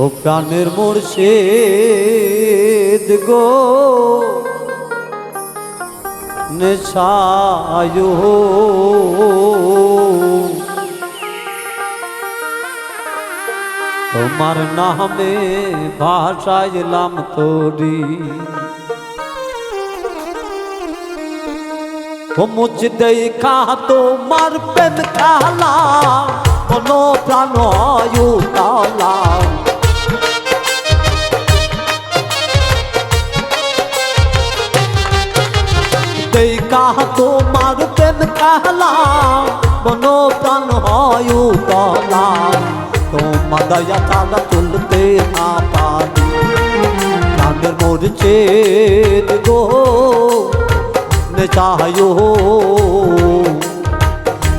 ও প্রাণের মুর্শিদ গো নেশায়ু তোমার নামে ভাষাইলাম তোরি। ও দেখা তোমার প্রেম কালা কোনো প্রাণ তালা। দেখা তোমার প্রেম কালা মনো প্রাণ তলা। তোমার দয়া তালা তুলতে না পারি, প্রাণের মরছে গো। নে চাহো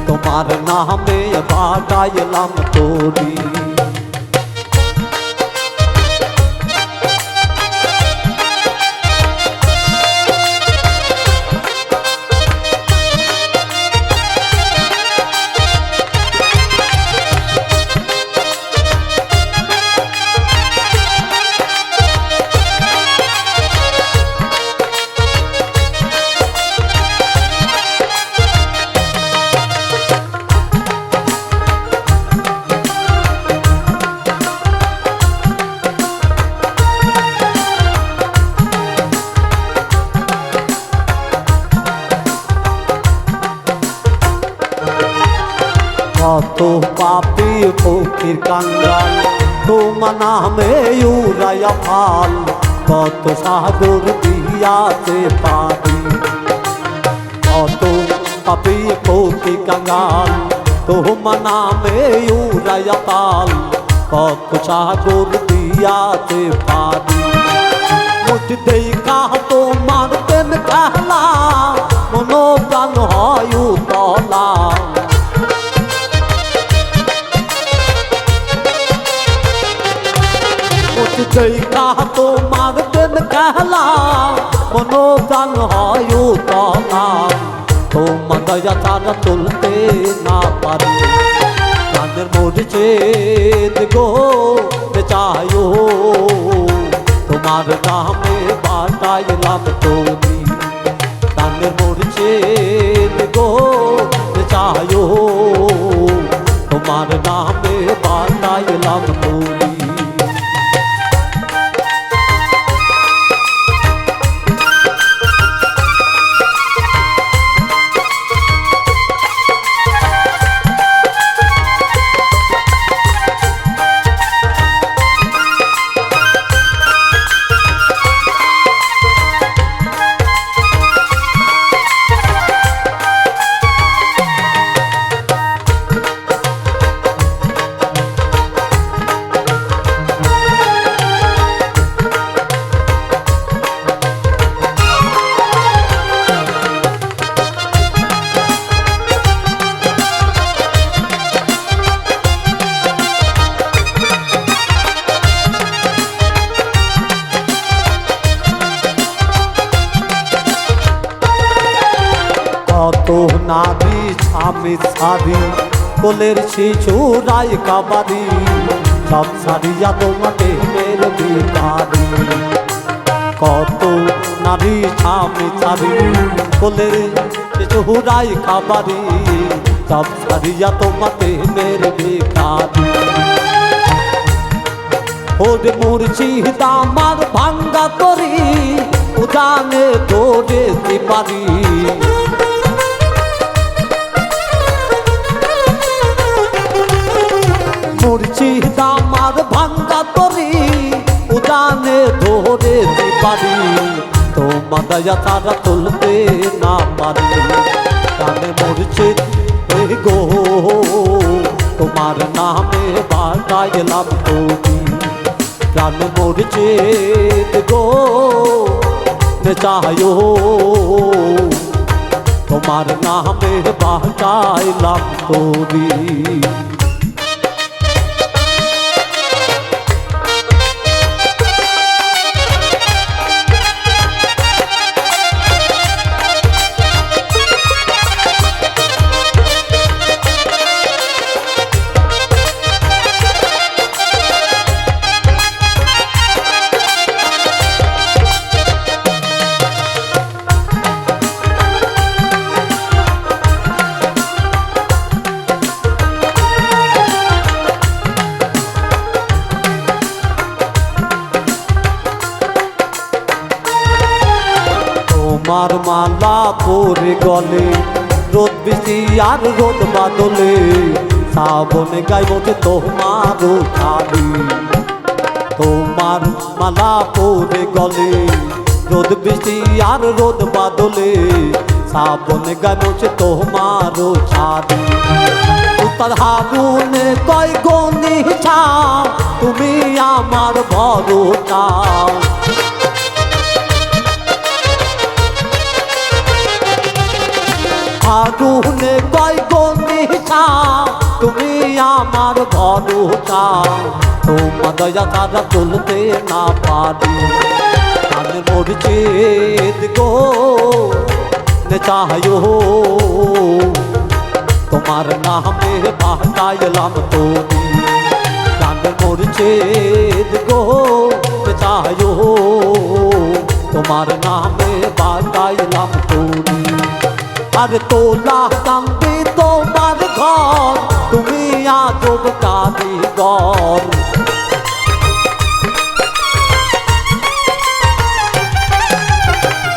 তোমার নামে বাটাইলাম তোরি পাপি ফকির কাঙ্গাল তোমার নামে উড়াইয়া ফাল কত সাগর দিয়াতে পারি। কত পাপি ফকির কাঙ্গাল তোমার নামে উড়াইয়া ফাল কত সাগর দিয়াতে পারি। মুঠ দেখা তোমার উঠ তোমার প্রেম কাহলা মনো প্রাণ হয় তলা তোমার দয়া তারা তুলতে না পারে প্রাণের মরছে গো চায়ো তোমার নামে বাটাইলাম তুমি প্রাণের মরছে গো চায়ো তোমার নামে বাটাইলাম তুমি কত নারী স্বামী সারি কোলের শিশু, রায় কাবারি সব সারিয়া তোমাকে মেরে বিকারি কত নারী স্বামী সারি কোলের শিশু, রায় কাবারি সব সারিয়া তোমাকে মেরে বিকারি ওরে মুর্শিদ আমার ভাঙ্গা তরি উদানে তোরে পারি মুর্শিদ আমার ভাঙ্গা তরি উদানে ধরে পারি তোমার দয়া তারা তুলতে না পারি। কানে এ গো, তোমার নামে বাটাইলাম তুমি প্রাণ মুর্শিদ গো চায়ো তোমার নামে বাটাইলাম তোরি তোমার মালা পরে গলে। রোদ বৃষ্টি আর রোদ বাদলে। শ্রাবণে গাইব যে তোমার খালি তোমার মালা পরে গলে। রোদ বৃষ্টি আর রোদ বাদলে। শ্রাবণে গাইব যে তোমার ছাড়ি উত্তর হাগুনে কয় ছাও তুমি আমার ভরসা। আগুনে কয় গনি ছাও তুমি আমার ভরসা। তোমার দয়া তারা তুলতে না পারি। কানে মরছে গো নে তোমার নামে বাঁচাইলাম তুমি গান মরছে গো চায়ো তোমার নামে বাঁচাইলাম তুমি আর তোলা কান্দি তোমার ঘর, তুমি আজব কারিগর।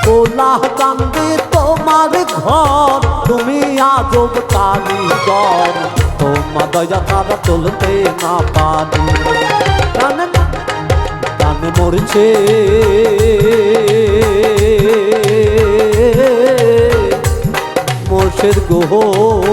তোলা কান্দি তোমার ঘর, তুমি আজব কারিগর। তোমার দয়া তারা চলতে না পারি। মরছে। মোর্শেদ গো